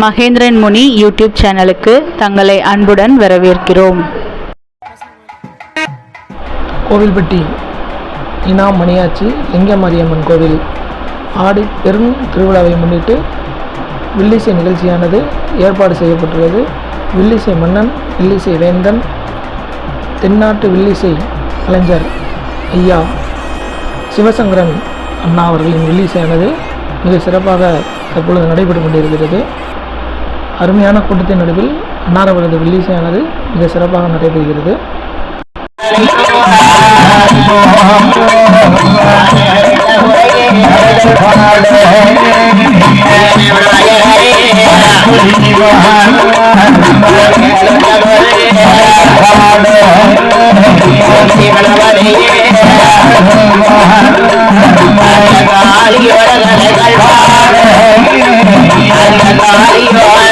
மகேந்திரன் முனி YouTube சேனலுக்கு தங்களை அன்புடன் வரவேற்கிறோம். கோவில்பட்டி இனா மணியாச்சி லிங்கமாரியம்மன் கோவில். ஆடி பெரும் திருவிழாவை முன்னிட்டு வில்லிசை நிகழ்ச்சியானது ஏற்பாடு செய்யப்பட்டுள்ளது. வில்லிசை மன்னன் வில்லிசை வேந்தன் தென்னாட்டு வில்லிசை கலைஞர் ஐயா சிவசங்கரன் அண்ணா அவர்களின் வில்லிசையானது மிக சிறப்பாக தற்பொழுது நடைபெற்று கொண்டிருக்கிறது. அருமையான கூட்டத்தின் நடுவில் அன்னாரவரது வெள்ளிசையானது மிக சிறப்பாக நடைபெறுகிறது. ஏயா ஆகையினால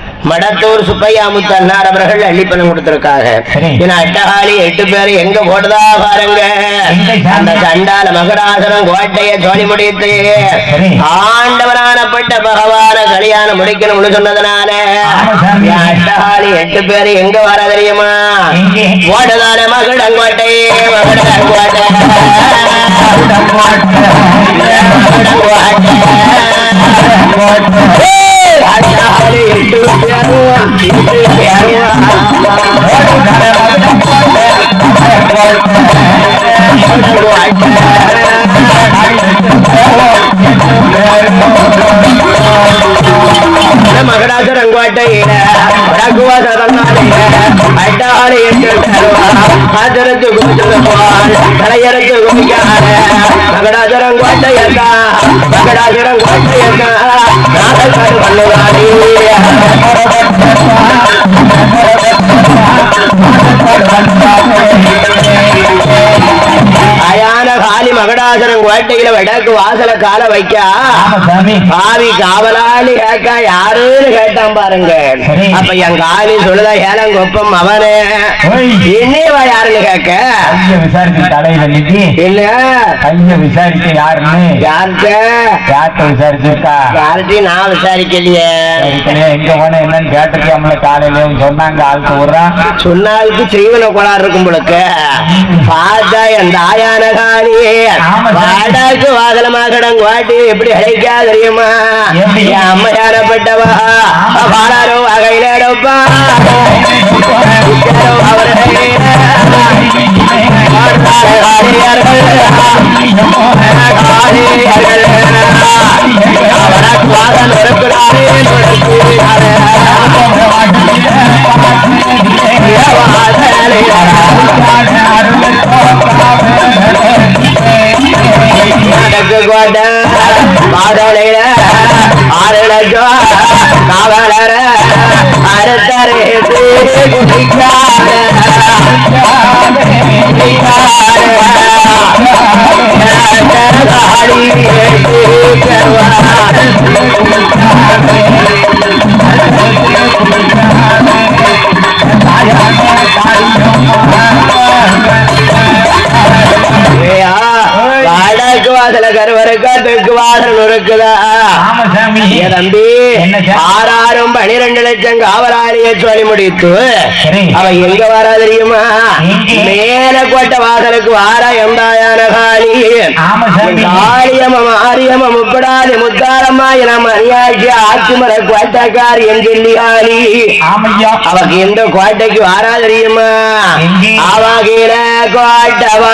மடத்தூர் சுப்பையா முத்தன்னார் அவர்கள் அள்ளிப்பணம் கொடுத்திருக்காங்க. ஏன்னா அட்டகாலி எட்டு பேர் எங்க போட்டதா பாருங்க. அந்த சண்டால மகராசனம் கோட்டைய சோழி முடித்து ஆண்டவரானப்பட்ட பகவான கல்யாணம் முடிக்கணும்னு சொன்னதுனால அட்டகாலி எட்டு பேர் எங்க வர தெரியுமா? Thank you. போட்டதான மகிழங்கோட்டை மகிழங்கோட்டை மகராசரங்கோட்டையில அட்டாளி என்று ஆதரத்து குமிச்சுவாள் தலையரத்து குமிக்காத மகராசரங்கோட்டையக்கா மகராசரங்கோட்டையக்கா மகடாசரம் கோட்டையில வடக்கு வாசல கால வைக்க. பாவி காவலாளி கேட்க யாருன்னு கேட்டான் பாருங்க. அப்ப என் காலி சொல்லுதா ஏலங்கொப்பம் அவனே. இன்னைவா யாருன்னு கேட்க விசாரிச்சு தலையில நிக்கி இல்ல கைய விசாரிக்க யாருன்னு? யார்கிட்ட யார்கிட்ட விசாரிச்சிருக்கா? யார்கிட்டயும் நான் விசாரிக்கலையே. சரிக்கலையே, எங்க போன என்னன்னு கேட்டிருக்கியாமல காலையில சொன்னாங்க ஆளுக்கு விடுறான் சொன்னாளுக்கு செய்வன கோளாறு இருக்கும் பொழுக்கு பார்த்தா என் தாயான காளி வாடாக்கு வாகனமாக வாட்டி எப்படி அழைக்கா தெரியுமா? அம்மையானப்பட்டவா பாடாரோ வகையில எடுப்பா. அவரை வாகனம் இருக்கிறாரே நடக்கு கொண்ட பாடலையில ஆறு லட்சம் காவலர அறுத்தரே வடக்கு கருவருக்கா வாசல் இருக்குதா ஆமா சாமி தம்பி? ஆறாயிரம் பனிரெண்டு லட்சம் காவலாளிய சொல்லி முடித்து. அவன் எங்க வரா தெரியுமா? மேல கோட்டை வாசலுக்கு வாரா எந்தாயான காளி. காளியம்ம மாரியம்ம முப்படாதி முத்தாரம்மா என மணியாட்சி ஆட்சிமர கோட்டைக்காரி என் சொல்லி காளி ஆமையா அவக்கு எந்த கோட்டைக்கு வாரா தெரியுமா? அவகில கோட்டை அம்மா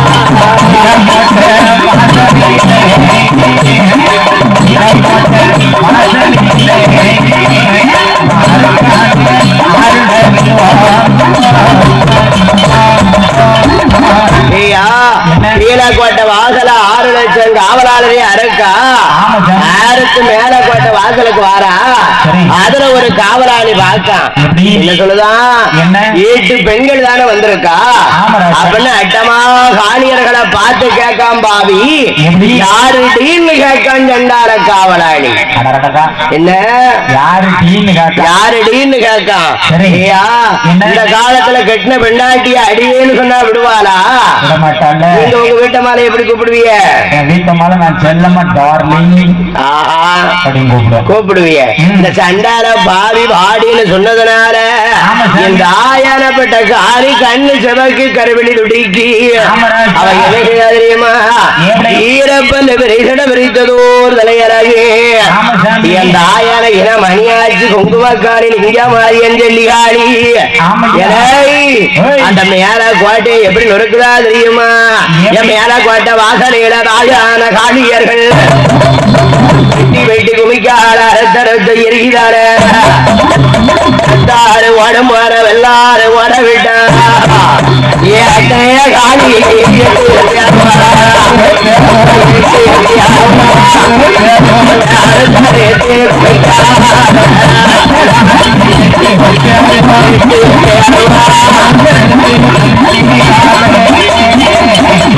கீழக்கோட்டை வாசல ஆறு லட்சம் காவலாளரே அறுக்கா ஆமா ஆறுக்கு மேல கோட்டை வாசலுக்கு வாரா. அதுல ஒரு காவலாளி எப்படி? என்ன சொல்லுதான்? எட்டு பெண்கள் தானே வந்திருக்கா. அப்படின்னு அட்டமா காணியர்களை பார்த்து கேட்காம் பாவி? யாரு டீன்னு கேட்கான் சண்டார காவலாளி. என்ன யாரு டீன்னு கேட்கான்? இந்த காலத்துல கெட்டின பெண்ணாட்டிய அடியேன்னு சொன்னா விடுவாளா உங்க வீட்டு மாலை எப்படி கூப்பிடுவீங்க வீட்டு மேல நான் செல்லம்மா டார்லிங் ஆஹா ம். இந்த சண்டால பாவி பாடின்னு சொன்னதுனால. இந்த ஆயானப்பட்ட காரி கண்ணு செவக்கு கருவிழி துடிக்கி ஆமா ராஜா. அவ எதுக்கு தெரியுமா? ஈரப்பல் விரிசட விரித்ததோர் தலையரகு. இந்த ஆயான இன மணியாச்சு குங்குமக்காரி லிங்க மாரியன் சொல்லிகாரி. அந்த மேல கோட்டை எப்படி நொறுக்குதா தெரியுமா? என் மேல கோட்டை வாசலையில ராஜான காளியர்கள் வெட்டி வெட்டி குமிக்கால தரத்தை எரிகிறார. தாரு உடம்புற வெள்ளாறு உட விட்டா. ஏட்டைய காளி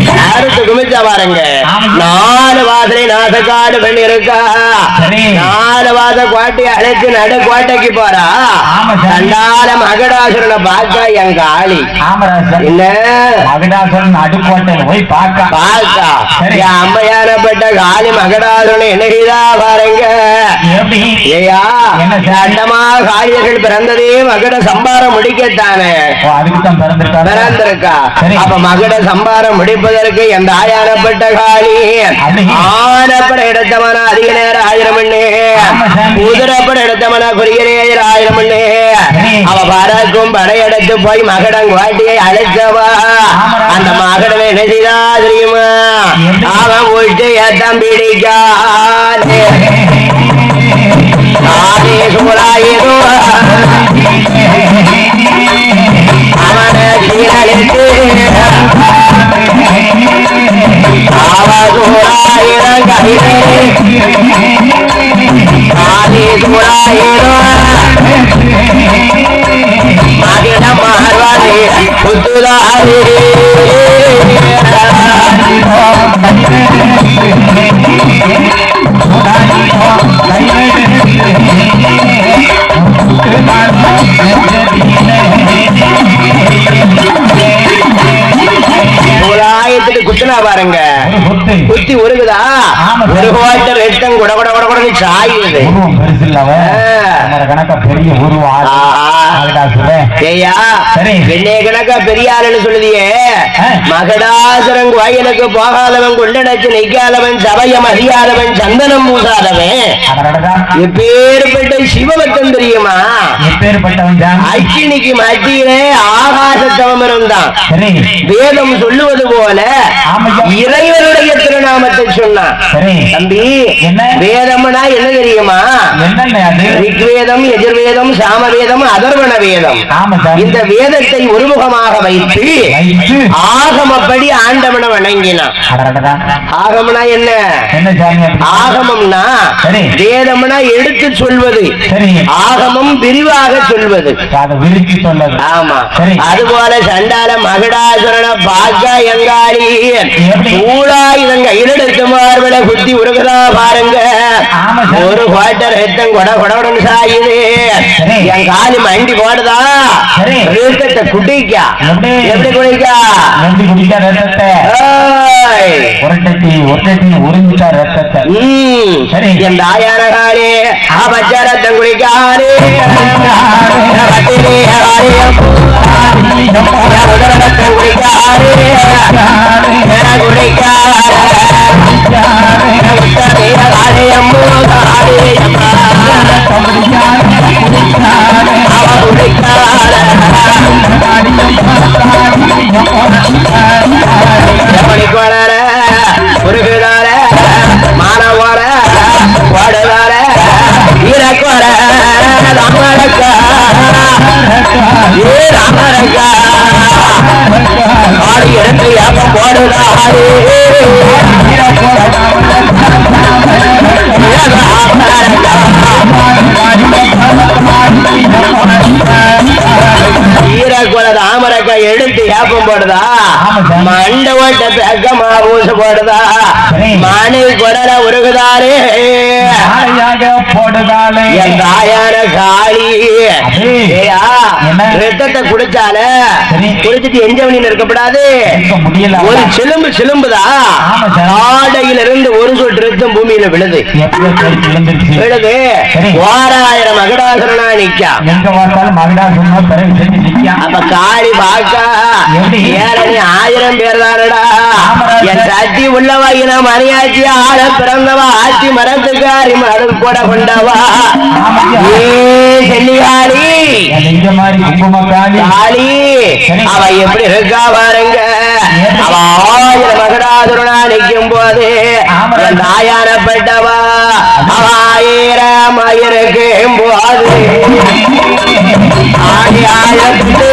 யாருக்கு குமிச்சா பாருங்க. நாசக்காடு பண்ணி இருக்கா? சரி. நாலு வாச கோட்டையை அழைச்சு நடு கோட்டைக்கு போறா. கண்டால மகடாசுரனை பார்க்க என் காளி. என்ன? மகுடாசுரன் அடுக்கோட்டையில போய் பார்க்க. பார்க்கா. என் அம்மையானப்பட்ட காளி மகடாசுரனை என்னைக்குதா பாருங்க. காளியர்கள் பிறந்ததே மகட சம்பாரம் முடிக்கத்தானே பிறந்திருக்கா. அப்ப மகட சம்பாரம் முடிப்பதற்கு எந்த ஆயானப்பட்ட காளி. அப்படி. ஆனப்பட எடுத்தவன அதிக நேரம் ஆயிரம் மணி ஆமா சாமி. குதிரப்பட எடுத்தவன குறுகிய நேரம் ஆயிரம் மணி சரி. அவ பறக்கும் படையெடுத்து போய் மகடம் குவாட்டியை அழைச்சவா ஆமாடா. அந்த மகடனை என்ன செய்தா தெரியுமா? அவன் விட்டு ஏத்தம் பிடிக்காதே சூழாயிரோ அவனை சீரழித்து அவசூழாயிரம் கையிலே ஆனே சூழாயிரம் மகிடம் மாறுவானே புத்துதாரே சூழாயத்துக்கு குத்துனா பாருங்க. குத்தி உருகுதா. ஒரு கோட்டை ரத்தம் குட குட குட குடன்னு சாயுது. கணக்கா பெரிய ஆளுன்னு சொல்லுதியே. மகடாசுரன் கோயிலுக்கு போகாதவன் கொண்டடைச்சு நிக்காதவன் சபையம் அறியாதவன் சந்தனம் பூசாதவன். எப்பேற்பட்ட சிவபக்தன் தெரியுமா? அக்கினிக்கு மத்தியிலே ஆகாசத்தவம் இருந்தான். சரி. வேதம் சொல்லுவது போல. இறைவனுடைய திருநாமத்தை சொன்னான். சரி. தம்பி என்ன? வேதம்னா என்ன தெரியுமா? ரிக்வேதம் எதிர்வேதம் சாமவேதம் அதர்வண வேதம். இந்த வேதத்தை ஒருமுகமாக வைத்து ஆகமப்படி ஆண்டவனை வணங்கினான். ஆகமனா என்ன? ஆகமம்னா. வேதம்னா எடுத்து சொல்வது. ஆகமம் விரிவாக சொல்வது. ஆமா. அதுபோல சண்டால மகடாசுரன பாக்க எங்காளி எப்படி? ஊழாயுதங்க இடெடுத்து மார்பல குத்தி உருகுதா பாருங்க. ஒரு குவாட்டர் ரத்தம் கொட கொடன்னு சாயுது. என் காலி மண்டி போடுதா. ரத்தத்தை குடிக்கா எப்படி? குடிக்கா நம்பி குடிச்சா ரத்தத்தை ஏய். உருட்டட்டி உருட்டட்டி உறிஞ்சிட்டா ரத்தத்தை. என் தாயான காலே பச்சை ரத்தம் குடிக்காரு பட்டினி ஆலயம் ரத்தம் குடிக்காரு உடைக்காரே போடுதா. மண்ட ஓட்ட பெக்கமா பூச போடுதா சரி. மணி குடல உருகுதாரே போடுதாலே என் தாயான காளி? ரத்தத்தை குடிச்சால. குடிச்சிட்டு எஞ்சவனின்னு இருக்கப்படாது இருக்க முடியல ஒரு சிலும்பு சிலும்புதா ஆமா சார். ஆடையிலிருந்து ஒரு சொட்டு ரத்தம் பூமியில விழுது விழுது. ஓராயிரம் மகடாசுரனா நிக்கா எங்க பார்த்தாலும் மகிடா சொன்னா பிறகு செஞ்சு நிக்கான் அப்ப காளி பாக்கா? ஏழனி ஆயிரம் பேர் தானடா. என் சட்டி உள்ளவாயின மணியாச்சி ஆள பிறந்தவா ஆட்சி மரத்துக்காரி மரம் கூட கொண்டவா ஆமாய்யா. ஏ குங்குமக்காளி காளி. அவ எப்படி இருக்கா பாருங்க. அவ ஆயிரம் மகடாதுரனா நிற்கும் போது ஆமாடா. என் தாயானப்பட்டவா? அவ ஆயிரம் இருக்கும் போது ஆடி ஆயிரத்து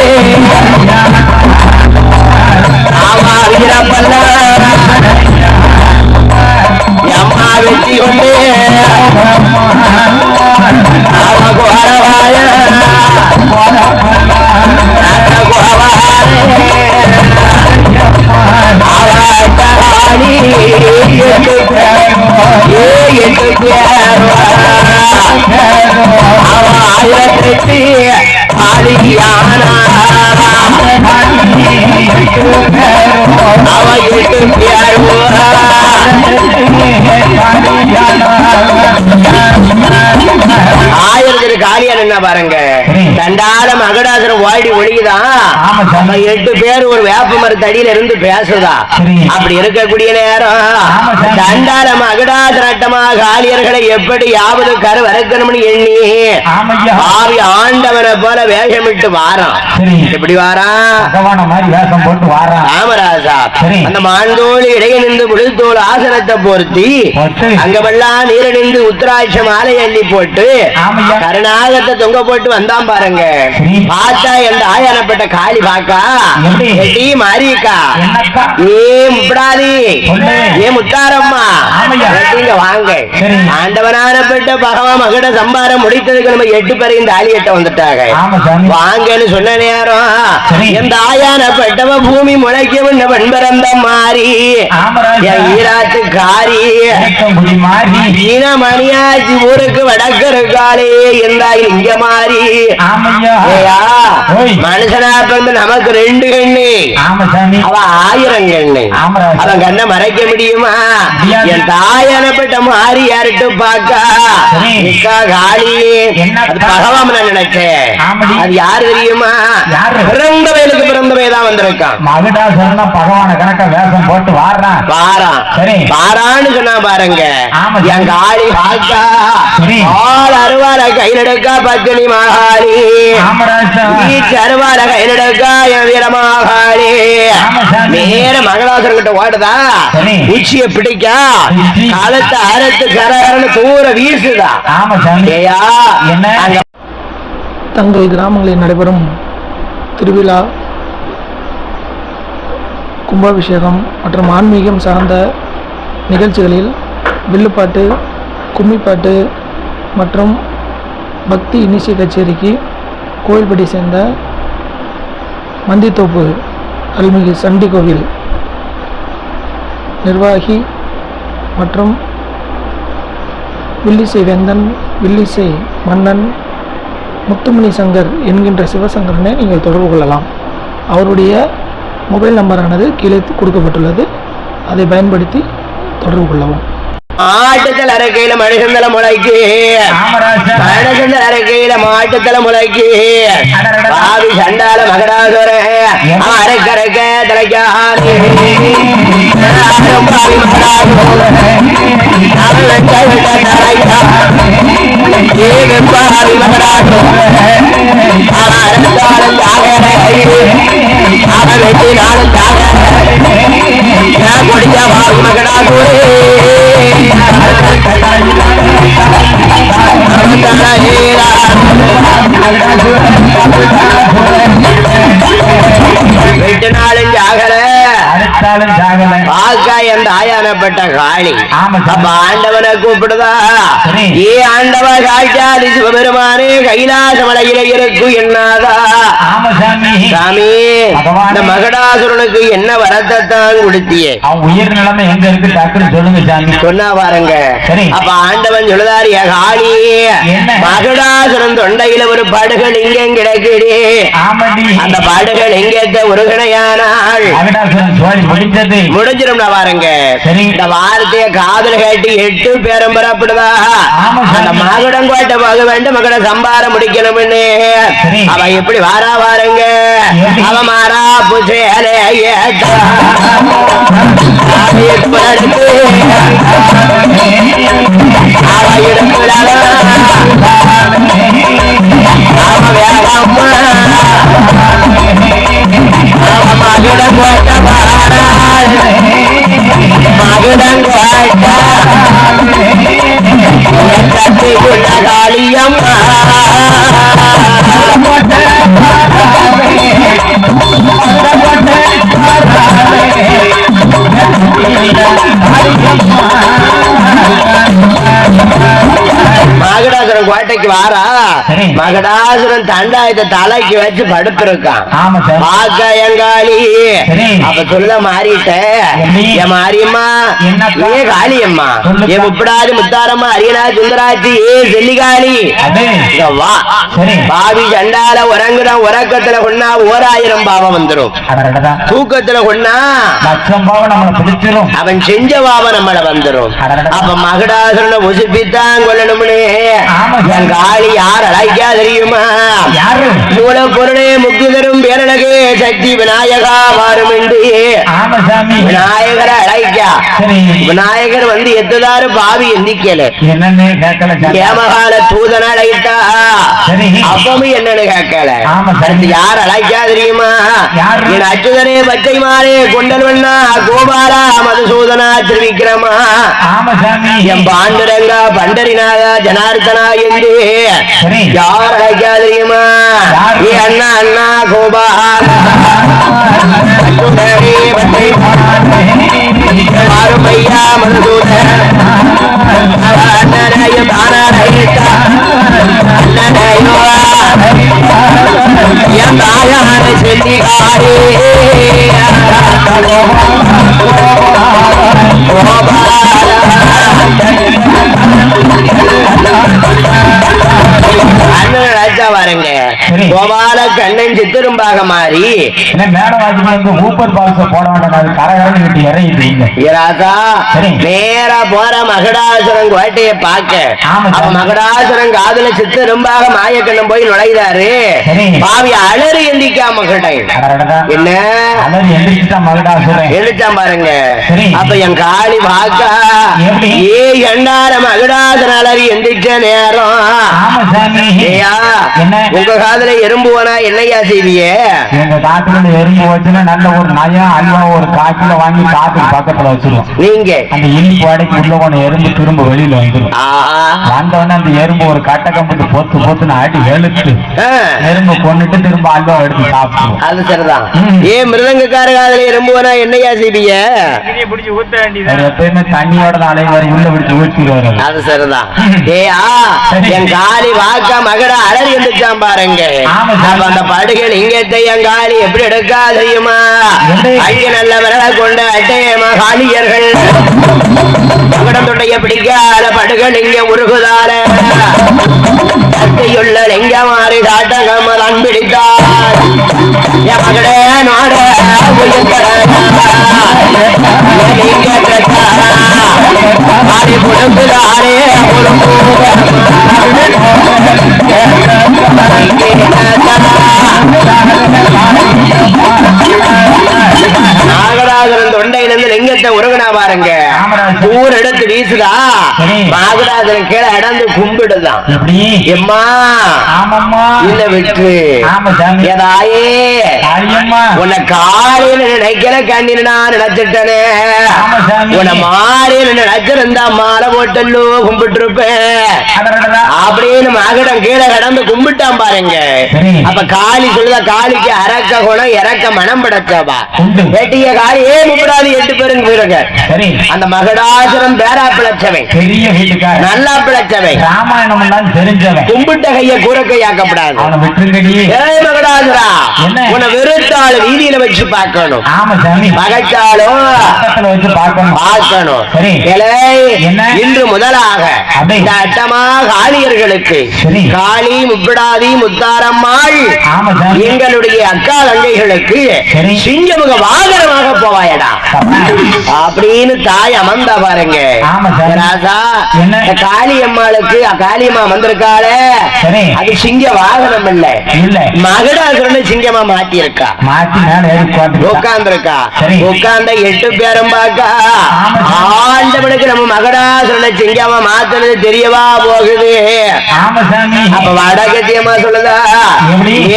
ஆயிரத்தி காலியான் என்ன பாருங்க. தண்டால மகடாசுரம் ஓடி. அப்ப எட்டு பேர் ஒரு வேப்ப மரத்தடியில இருந்து பேசுதா. அப்படி இருக்கக்கூடிய நேரம். தண்டால மகடாசுரட்டமா காலியர்களை எப்படி யாவது கரு வரைக்கணும்னு எண்ணி ஆவி ஆண்டவனை போல வேஷமிட்டு வாரான் எப்படி வாரான் போட்டு வாரான் ராமராஜா. அந்த மாந்தோள் இடையே நின்று முழுத்தோல் ஆசனத்தை பொருத்தி. அங்கமெல்லாம் நீர நின்று உத்தராட்ச மாலை அள்ளி போட்டு. கருணாகத்தை தொங்க போட்டு வந்தான் பாருங்க சரி. பார்த்தா எந்த ஆயானப்பட்ட காளி பாக்கா? எட்டி மாறிக்கா ஏ முப்படாதி. ஏ முத்தாரம்மா. எட்டிங்க வாங்க. ஆண்டவனானப்பட்ட பகவான் மகட சம்பாரம் முடித்ததுக்கு நம்ம எட்டு பேரையும் இந்த ஆலியட்ட வந்துட்டாங்க வாங்கன்னு சொன்ன நேரம் சரி. என் தாயானப்பட்டவ பூமி முளைக்கும் வெண்பரந்த மாறி ஆமராஜா என் ஈராத்து காரி மாறி ஈனமணியாச்சி ஊருக்கு வடக்கு இருக்காளே இருந்தாய் இங்க மாறி. மனுஷனா பிறந்து நமக்கு ரெண்டு கண்ணு. அவ ஆயிரம் கண்ணு. அவன் கண்ணை மறைக்க முடியுமா. என் தாயானப்பட்ட மாறி யாருட்டு பாக்கா. நிக்கா அது பகவான் நான் நினைச்சேன். ஆமடி. அது யாரு தெரியுமா? பிறந்த வயலுக்கு பிறந்த வயதான் வந்திருக்கான். மகிடா சொன்னா பகவான கணக்க வேஷம் போட்டு வாடுறான் பாரான் சரி. பாரான்னு சொன்னா பாருங்க. என் காளி பாக்கா. ஆள் அருவார கையிலெடுக்கா பத்தினி மகாளி. ஆமராஜா வீச்சு அருவார கையிலெடுக்கா என் வீரமாகாளி. நேர மகளாசுரம் கிட்ட ஓடுதா. உச்சிய பிடிக்கா. காலத்தை அறுத்து கரகரன்னு தூர வீசுதா ஆமா சாமி ஏயா என்ன? தங்கள் கிராமங்களில் நடைபெறும் திருவிழா கும்பாபிஷேகம் மற்றும் ஆன்மீகம் சார்ந்த நிகழ்ச்சிகளில் வில்லுப்பாட்டு கும்மிப்பாட்டு மற்றும் பக்தி இனிஷிய கச்சேரிக்கு கோயில்பட்டி சேர்ந்த மந்தித்தோப்பு அருள்மிகு சண்டி கோவில் நிர்வாகி மற்றும் வில்லிசை வேந்தன் வில்லிசை மன்னன் முத்துமணி சங்கர் என்கின்ற சிவசங்கரனை நீங்கள் தொடர்பு கொள்ளலாம். அவருடைய மொபைல் நம்பரானது கீழே கொடுக்கப்பட்டுள்ளது. அதை பயன்படுத்தி தொடர்பு கொள்ளவும். ஆட்டுத்தல் அரைக்கையில மனுஷந்தல முளைக்கு. மனுஷந்தல் அரைக்கையில மாட்டுத்தல முளைக்கு. பாவி சண்டால மகடாசுர அரைக்கரைக்க தலைக்காது பாவி தலைக்கா அரைத்தாலும் தாகரை அவன் வெட்டினாலும் எனப்பட்ட காளி. அப்ப ஆண்டவனை கூப்பிடுதா. ஏ ஆண்டவ காட்சாதி சிவபெருமானே கைலாச மலையில இருக்கும் என்னாதா சாமி. இந்த மகடாசுரனுக்கு என்ன வரத்தை தான் கொடுத்தியே அவன் உயிர் நிலைமை எங்க இருக்கு டக்குன்னு சொல்லுங்க சாமி சொன்னா பாருங்க. அப்ப ஆண்டவன் சொல்லுதாரு "ஏ காளி? மகடாசுரன் தொண்டையில ஒரு படுகள் இங்க கிடக்குடி அந்த படுகள் எங்கேத்த உருகணையானால் மகடாசுரன் சோழி முடிஞ்சது முடிஞ்சிரும் பாருங்க. இந்த வார்த்தைய காதல் கேட்டு எட்டு பேரும் புறப்படுதா. அந்த மகுடம் கோட்டை போக வேண்டும் மகட சம்பாரம் முடிக்கணும்னு. அவ எப்படி வாரா எப்படி? அவ மாறா ஏத்தா. அவ வேகம்மா அவ மகுடம் கோட்டை மகுடம் கோட்டை காளியம்மா கோட்டைக்கு வாரா சரி. மகடாசுரன் தண்டாயத்தை தலைக்கு வச்சு படுத்திருக்கான் பாக்க எங்காளி. அப்ப சொல்ல மாறிட்ட? என் மாரியம்மா? ஏ காளியம்மா. ஏ முப்படாது முத்தாரம்மா அரியனா சுந்தராட்சி ஏ செல்லிகாளி வா பாவி சண்டால உறங்குதான் உறக்கத்துல கொண்டா ஓராயிரம் பாவம் அடடடா தூக்கத்துல கொண்டா அவன் செஞ்ச பாவம் நம்மள அடடடா. அப்ப மகடாசுரனை ஆமா சார். என் காளி யார் அழைக்கா தெரியுமா? யாரு? மூல பொருளே முக்தி தரும் பேரழகே சக்தி விநாயகா மாறும் என்று விநாயகரை அழைக்கா. விநாயகர் வந்து எத்துதாரு பாவி எந்திக்கல என்னன்னு கேட்கல சாமி. ஏமகால தூதன அழைத்தா. அப்பவும் என்னன்னு கேட்கல. அடுத்து யார் அழைக்கா தெரியுமா? என் அச்சுதனே பச்சை மாறே கொண்டல் வண்ணா கோபாலா மதுசூதனா சாமி என் பாண்டுரங்கா பண்டரிநாதா ஜனார்த்தனா என்று. யார் அழைக்கா தெரியுமா? ஏ அண்ணா அண்ணா பச்சை மாறுமையா மதுசூதன். அண்ணனையும் தானழைத்தா அண்ணனையோ என் தாயான செல்லிகாரே Oh, அண்ணன் ராஜா. கோபால கண்ணன் சித்திரும்பாக மாறி என்ன மேல வாஜி வந்து ஊப்பர் பால்ஸ போட வேண்டாம் அது கரகரன்னு விட்டு இறங்கிட்டீங்க ராசா சரி. நேரா போற மகடாசுரன் கோட்டைய பார்க்க. அப்ப மகடாசுரன் காதுல சித்திரும்பாக மாயக்கண்ணன் போய் நுழைதாரு சரி. பாவி அலறி எந்திக்கா மகடை. என்ன எழுச்சான் பாருங்க. அப்ப என் காளி எப்படி? ஏ எண்டார மகடாசன் அலறி எந்திரிச்ச நேரம் உங்க காதுல எறும்பு போனா என்னையா செய்வியே எங்க காட்டுல இருந்து எறும்பு வச்சுன்னா நல்ல ஒரு நயம் அல்வா ஒரு காய்ச்சல வாங்கி காத்துக்கு பக்கத்துல வச்சிருவோம் நீங்க. அந்த இனிப்பு வாடைக்கு உள்ள போன எறும்பு திரும்ப வெளியில வந்துடும் வந்தவொடனே அந்த எறும்பு ஒரு கட்டை கம்பிட்டு பொத்து பொத்துன்னு அடி வெளுத்து எறும்பு கொண்டுட்டு திரும்ப அல்வா எடுத்து சாப்பிடுவோம் அது சரிதான். ஏ மிருதங்கக்கார காதுல எறும்பு போனா என்னையா செய்விய அது எப்பயுமே தண்ணியோட தான் அலைவாரி உள்ள பிடிச்சு ஊற்றிடுவாரு அது. அது சரிதான் ஏயா என் காளி வாக்கா மகட அலறி எந்திரிச்சான் பாருங்க. அப்ப அந்த படுகள் இங்கத்தை என் காளி எப்படி எடுக்கா தெரியுமா? எப்படி? அழகிய நல்ல விரல கொண்ட அட்டையமா காளியர்கள் மகடம் தொண்டைய பிடிக்காத படுகள் இங்க உருகுதால கத்தியுள்ள லிங்க மாறி காட்டகமல் அன்பிடித்தார். என் மகடே நாட மாறி புடுங்குதாரே நாகராஜன் தொண்டையிலிருந்து லிங்கத்தை உருகுனா பாருங்க. ஊர் எடுத்து வீசுதா. மகராஜன் கீழே இடந்து கும்பிடுதான் எம்மா. இல்ல விட்டு. ஏதாயே. உன்னை காலையில நினைக்கிற கண்ணில் நான் நினைச்சிட்டனே. உன்னை மாலையில நினைச்சிருந்தா மாலை போட்டல்லோ கும்பிட்டு இருப்பேன். அப்படின்னு மகடம் கீழே கடந்து கும்பிட்டான் பாருங்க. அப்ப காளி சொல்லுதா? காளிக்கு அரக்க குணம் இறக்க மனம் படைச்சவா. வெட்டிய காளி ஏ முப்படாது எட்டு பேருங்க. போயிருங்க அந்த மகடாசுரம் பேரா பிழைச்சவன். பெரிய நல்லா பிழைச்சவன். ராமாயணம் எல்லாம் தெரிஞ்சவன் கும்பிட்ட கைய கூறக்கையாக்கப்படாது மகடாசுரா? உன்னை வெறுத்தாள் வீதியில வச்சு பார்க்கணும். ஆமா சாமி. பகைச்சாலும் பக்கத்துல வச்சு பார்க்கணும். பார்க்கணும்? இன்று முதலாக. இந்த அட்டமா காளியர்களுக்கு சரி. காளி முப்பிடாதி முத்தாரம்மாள் எங்களுடைய அக்கா தங்கைகளுக்கு. சிங்கமுக வாகனமாக போவாயடா. அப்படின்னு தாய் அமர்ந்தா பாருங்க ஆமா சாமி. ராசா என்ன? இந்த காளி அம்மாளுக்கு காளியம்மா வந்திருக்காளே. அது சிங்க வாகனம் இல்ல மகடாசுரனை சிங்கமா மாத்தி இருக்கா. உட்கார்ந்துருக்கா சரி. உட்கார்ந்த எட்டு பேரும் பார்க்கா ஆமா. ஆண்டவனுக்கு நம்ம மகடாசுரனை சிங்கமா மாத்துனது தெரியவா போகுது அப்ப வடகத்தியமா சொல்லுதா?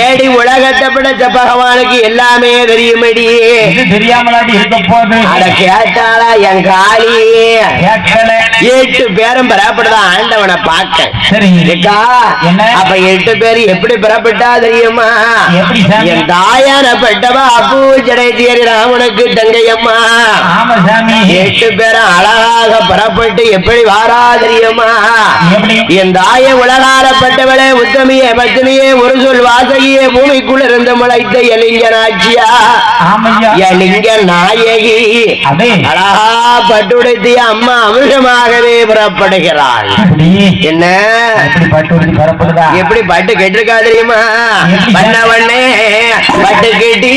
ஏடி உலகத்தை பிடிச்ச பகவானுக்கு எல்லாமே தெரியுமடி இது தெரியாமலாட்டி இருக்க போகுது கேட்டாளா என் காளி? கேட்கல. எட்டு பேரும் பெறப்படுதா ஆண்டவனை பார்க்க? அப்ப எட்டு பேர் எப்படி பெறப்பட்டா தெரியுமா? என் தாயான பெட்டவா அப்பு ஜடேஜியரி ராமனுக்கு தங்கையம்மா. எட்டு பேரும் அழகாக பெறப்பட்டு எப்படி வாரா தெரியுமா? என் தாய உலகாரப்பட்டவளே உத்தமியே பத்தினியே ஒரு சொல் வாசகியே பூமிக்குள்ள இருந்து முளைத்த எலிங்க நாச்சியா. எலிங்க நாயகி. அழகா பட்டுடுத்திய அம்மா அமிர்தமாகவே புறப்படுகிறாள். என்ன? எப்படி பட்டு கெட்டிருக்கா தெரியுமா? பண்ண பண்ணே பட்டு கெட்டி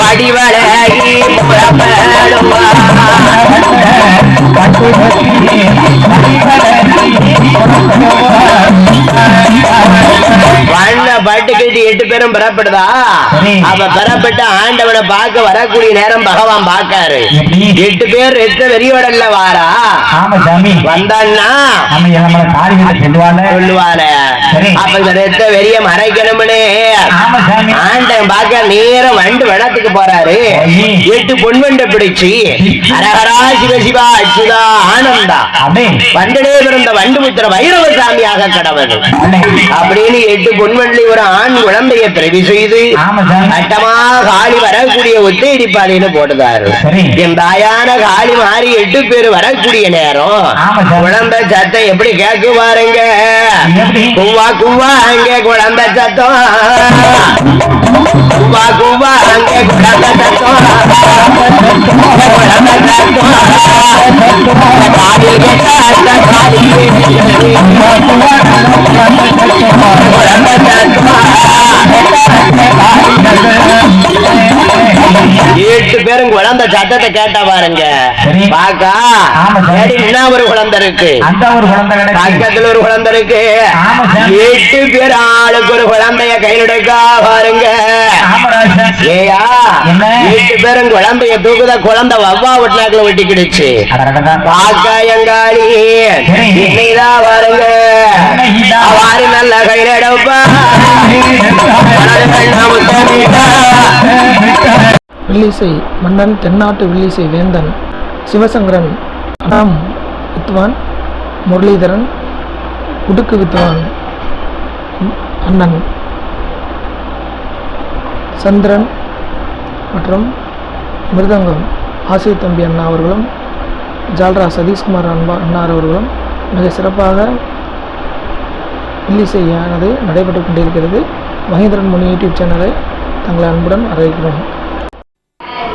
வடிவழகி புறப்படுவா பட்டு கட்டி எட்டு பேரும் பெறப்படுதா. அப்ப பெறப்பட்ட ஆண்டவனை பார்க்க வரக்கூடிய நேரம் பகவான் பார்க்காரு. எப்படி? எட்டு பேர் ரெத்த வெறியோடல்ல வாரா? வந்தான்னா. அப்ப இந்த ரெத்த வெறிய மறைக்கணும்னு. ஆண்டன் பார்க்க நேரம் வண்டு வனத்துக்கு போறாரு. எட்டு பொன்வண்டை பிடிச்சு. அரஹரா சிவ சிவா அச்சுதா ஆனந்தா. வண்டனே பிறந்த வண்டு புத்திர வைரவ சாமியாக கடவுள். அப்படின்னு எட்டு பொன்வள்ளி ஒரு ஆண் குழந்தைய பிறவி செய்து சட்டமா காளி வரக்கூடிய ஒத்தையடிப்பாளையில போட்டுதாரு. சரி. என் தாயான காளி மாறி எட்டு பேர் வரக்கூடிய நேரம். குழந்தை சத்தம் எப்படி கேக்கு பாருங்க? குவா குவா அங்கே குழந்தை சத்தம். குவா குவா அங்கே குழந்தை சத்தம். குழந்தை சத்தம். கேட்ட காளி எட்டு பேரும் குழந்தை சத்தத்தை கேட்டா பாருங்க. பாக்கா என்ன ஒரு குழந்தை இருக்கு பக்கத்துல ஒரு குழந்தை இருக்கு. எட்டு பேர் ஆளுக்கு ஒரு குழந்தைய கையில் எடுக்கா பாருங்க ஏயா? எட்டு பேரும் குழந்தைய தூக்குத குழந்தை வவ்வா விட்டுனாக்குல வெட்டிக்கிடுச்சு அடடடடா. பாக்கா எங்காளி. இன்னைதான் பாருங்க. அவாரி நல்ல கையில எடுப்பா வில்லிசை மன்னன் தென்னாட்டு வில்லிசை வேந்தன் சிவசங்கரன் அனாம் வித்வான் முரளிதரன் உடுக்கு வித்வான் அண்ணன் சந்திரன் மற்றும் மிருதங்கம் ஆசிரிய தம்பி அண்ணா அவர்களும் ஜால்ரா சதீஷ்குமார் அன்பா அண்ணார் அவர்களும் மிக சிறப்பாக வில்லிசையானது நடைபெற்று கொண்டிருக்கிறது. மகேந்திரன் முனி யூடியூப் சேனலை தங்களை அன்புடன் வரவேற்கிறோம்.